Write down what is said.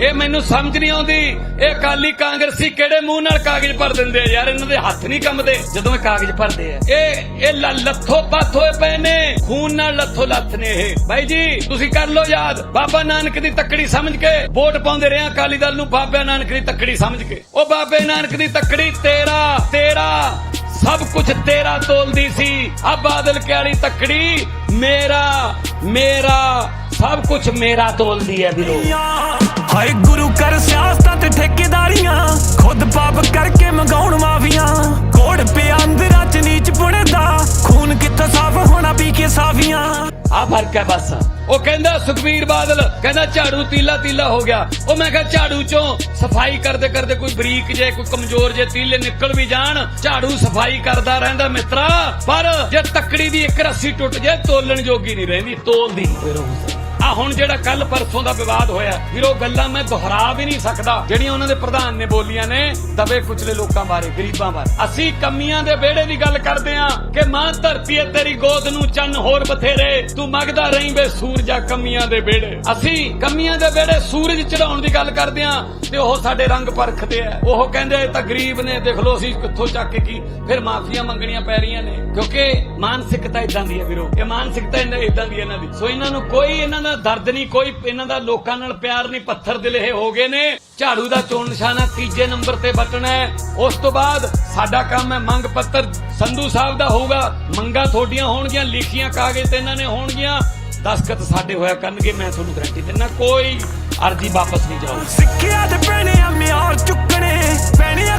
ਇਹ ਮੈਨੂੰ ਸਮਝ ਨਹੀਂ ਆਉਂਦੀ। ਇਹ ਅਕਾਲੀ ਕਾਂਗਰਸੀ ਕਿਹੜੇ ਮੂੰਹ ਨਾਲ ਕਾਗਜ਼ ਭਰ ਦਿੰਦੇ ਯਾਰ ਇਹਨਾਂ ਦੇ ਹੱਥ ਨਹੀਂ ਕੰਮਦੇ ਜਦੋਂ ਇਹ ਕਾਗਜ਼ ਭਰਦੇ ਆ। ਇਹ ਇਹ ਲੱਥੋ ਪੱਥ ਹੋਏ ਪਏ ਨੇ। ਖੂਨ ਨਾਲ ਲੱਥੋ ਲੱਥ ਨੇ ਇਹ। ਬਾਈ ਜੀ, ਤੁਸੀਂ ਕਰ ਲਓ ਯਾਦ। ਬਾਬਾ ਨਾਨਕ ਦੀ ਤੱਕੜੀ ਸਮਝ ਕੇ ਵੋਟ ਪਾਉਂਦੇ ਰਹੇ ਅਕਾਲੀ ਦਲ ਨੂੰ। ਬਾਬਾ ਨਾਨਕ ਦੀ ਤੱਕੜੀ ਸਮਝ ਕੇ। ਉਹ ਬਾਬੇ ਨਾਨਕ ਦੀ ਤੱਕੜੀ ਤੇਰਾ ਤੇਰਾ, ਸਭ ਕੁਝ ਤੇਰਾ ਤੋਲਦੀ ਸੀ। ਆ ਬਾਦਲ ਕਿਆਲੀ ਤੱਕੜੀ ਮੇਰਾ ਮੇਰਾ, ਸਭ ਕੁਝ ਮੇਰਾ ਤੋਲਦੀ ਹੈ ਵੀਰੋ। ਹਾਏ ਗੁਰੂ ਕਰ ਸਿਆਸਤਾਂ ਤੇ ਠੇਕੇਦਾਰੀਆਂ, ਖੁਦ ਪਾਪ ਕਰਕੇ ਮੰਗਾਉਣ ਮਾਫੀਆਂ। ਕੋੜ ਪਿਆ ਅੰਦਰਾਂ ਚ ਨੀਚ ਪੁਣੇ ਦਾ, ਖੂਨ ਕਿੱਥੋਂ ਸਾਫ਼ ਹੋਣਾ ਪੀ ਕੇ ਸਾਫੀਆਂ। ਆ ਫ਼ਰਕ ਹੈ ਬਸ। ਉਹ ਕਹਿੰਦਾ, ਸੁਖਬੀਰ ਬਾਦਲ, ਕਹਿੰਦਾ ਝਾੜੂ ਤੀਲਾ ਤੀਲਾ ਹੋ ਗਿਆ। ਉਹ ਮੈਂ ਕਿਹਾ, ਝਾੜੂ ਚੋਂ ਸਫ਼ਾਈ ਕਰਦੇ ਕਰਦੇ ਕੋਈ ਬਰੀਕ ਜੇ, ਕੋਈ ਕਮਜ਼ੋਰ ਜੇ ਤੀਲੇ ਨਿਕਲ ਵੀ ਜਾਣ, ਝਾੜੂ ਸਫ਼ਾਈ ਕਰਦਾ ਰਹਿੰਦਾ ਮਿੱਤਰਾ। ਪਰ ਜੇ ਤੱਕੜੀ ਦੀ ਇੱਕ ਰੱਸੀ ਟੁੱਟ ਜੇ, ਤੋਲਣ ਜੋਗੀ ਨਹੀਂ ਰਹਿੰਦੀ, ਤੋਲਦੀ ਫਿਰ ਉਹ ਆ ਹੁਣ ਜਿਹੜਾ ਕੱਲ ਪਰਸੋਂ ਦਾ ਵਿਵਾਦ ਹੋਇਆ, ਵੀਰੋ, ਗੱਲਾਂ ਮੈਂ ਦੁਹਰਾ ਵੀ ਨਹੀਂ ਸਕਦਾ। ਜਿਹੜੀਆਂ ਉਹਨਾਂ ਦੇ ਪ੍ਰਧਾਨ ਨੇ ਬੋਲੀਆਂ ਨੇ, ਦਬੇ ਕੁਚਲੇ ਲੋਕਾਂ ਬਾਰੇ, ਗਰੀਬਾਂ ਬਾਰੇ। ਅਸੀਂ ਕਮੀਆਂ ਦੇ ਵਿਹੜੇ ਦੀ ਗੱਲ ਕਰਦੇ ਆ ਕਿ ਮਾਂ ਧਰਤੀ ਏ ਤੇਰੀ ਗੋਦ ਨੂੰ ਚੰਨ ਹੋਰ ਬਥੇਰੇ। ਤੂੰ ਮੰਗਦਾ ਰਹੀਂ ਵੇ ਸੂਰਜਾ ਕਮੀਆਂ ਦੇ ਵਿਹੜੇ। ਅਸੀਂ ਕਮੀਆਂ ਦੇ ਵਿਹੜੇ ਸੂਰਜ ਚੜਾਉਣ ਦੀ ਗੱਲ ਕਰਦੇ ਆ ਤੇ ਉਹ ਸਾਡੇ ਰੰਗ ਪਰਖਦੇ ਆ। ਉਹ ਕਹਿੰਦੇ ਤਾਂ ਗਰੀਬ ਨੇ, ਦੇਖ ਲਓ ਅਸੀਂ ਕਿੱਥੋਂ ਚੱਕ ਕੇ ਕੀ, ਫਿਰ ਮਾਫੀਆਂ ਮੰਗਣੀਆਂ ਪੈ ਰਹੀਆਂ ਨੇ। ਕਿਉਂਕਿ ਮਾਨਸਿਕਤਾ ਇਦਾਂ ਦੀ ਹੈ ਵੀਰੋ। ਇਹ ਮਾਨਸਿਕਤਾ ਇਦਾਂ ਦੀ ਹੈ ਇਹਨਾਂ ਦੀ। ਸੋ ਇਹਨਾਂ ਨੂੰ ਕੋਈ ਇਹਨਾਂ ਦਾ ਦਰਦ ਨਹੀਂ, ਕੋਈ ਇਹਨਾਂ ਦਾ ਲੋਕਾਂ ਨਾਲ ਪਿਆਰ ਨਹੀਂ, ਪੱਥਰ ਦਿਲ ਇਹ ਹੋ ਗਏ ਨੇ। ਝਾੜੂ ਦਾ ਚੋਣ ਨਿਸ਼ਾਨਾ ਤੀਜੇ ਨੰਬਰ ਤੇ ਬਟਨ ਹੈ। ਉਸ ਤੋਂ ਬਾਅਦ ਸਾਡਾ ਕੰਮ ਹੈ ਮੰਗ ਪੱਤਰ। ਸੰਧੂ ਸਾਹਿਬ ਦਾ ਹੋਊਗਾ, ਮੰਗਾਂ ਤੁਹਾਡੀਆਂ ਹੋਣਗੀਆਂ, ਲਿਖੀਆਂ ਕਾਗਜ਼ ਤੇ ਇਹਨਾਂ ਨੇ ਹੋਣਗੀਆਂ। ਦਸਖਤ ਸਾਡੇ ਹੋਇਆ ਕਰਨਗੇ, ਮੈਂ ਤੁਹਾਨੂੰ ਗਰੰਟੀ ਦਿੰਦਾ, ਕੋਈ ਅਰਜ਼ੀ ਵਾਪਸ ਨਹੀਂ ਜਾਊਗੀ ਸਿੱਖਿਆ ਤੇ ਪੈਣੇ ਆ, ਮਿਆਰ ਚੁੱਕਣੇ। ਪੈਣੇ ਆ